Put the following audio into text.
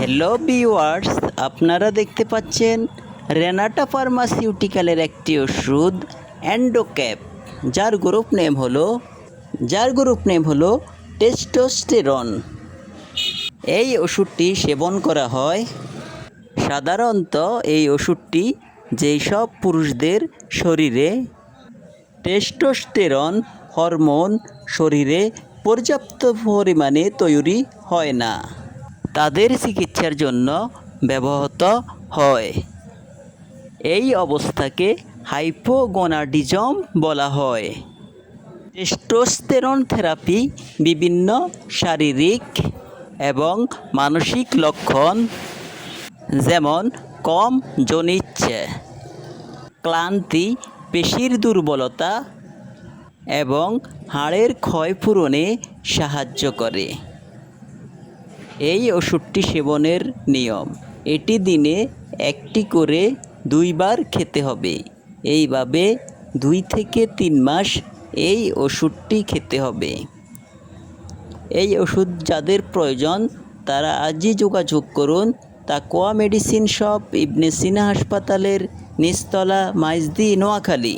Hello viewers আপনারা দেখতে পাচ্ছেন রেনাটা ফার্মাসিউটিক্যালের একটি ওষুধ অ্যান্ডোক্যাপ যার গ্রুপ নেম হলো, যার গ্রুপ নেম হলো টেস্টোস্টেরন এই ওষুধটি সেবন করা হয় সাধারণত এই ওষুধটি যেই সব পুরুষদের শরীরে টেস্টোস্টেরন হরমোন শরীরে পর্যাপ্ত পরিমাণে তৈরি হয় না। তাদের চিকিৎসার জন্য ব্যবহৃত হয়। এই অবস্থাকে হাইপোগোনাডিজম বলা হয়। টেস্টোস্টেরন থেরাপি বিভিন্ন শারীরিক এবং মানসিক লক্ষণ, যেমন কম জনিচ্ছে ক্লান্তি, পেশির দুর্বলতা এবং হাড়ের ক্ষয় পূরণে সাহায্য করে। এই ওষুধটি সেবনের নিয়ম। এটি দিনে একটি করে দুইবার খেতে হবে। এইভাবে দুই থেকে তিন মাস এই ওষুধটি খেতে হবে। এই ওষুধ যাদের প্রয়োজন, তারা আজই যোগাযোগ করুন তাকোয়া মেডিসিন শপ, ইবনে সিনা হাসপাতালের নিচতলা, মাইজদি, নোয়াখালী।